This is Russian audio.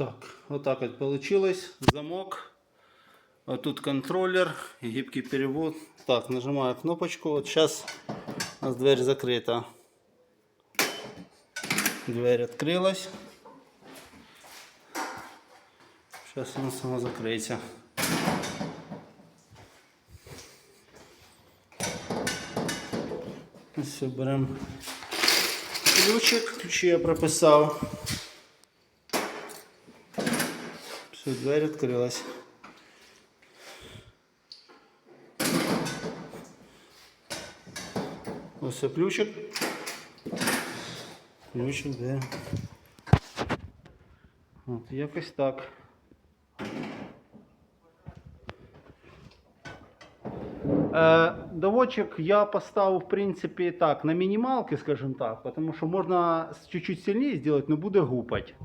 Так, вот так вот получилось. Замок. Тут контроллер, гибкий перевод. Так, нажимаю кнопочку. Вот сейчас у нас дверь закрыта. Дверь открылась. Сейчас она сама закроется. Все, беремо ключик. Ключі я прописав. Все, дверь відкрилась. Ось ключик. Ключик, де. От, якось так. Е, доводчик я поставив, в принципі, так, на мінімалки, скажімо так, тому що можна с- чуть-чуть сильніше зробити, але буде гупать.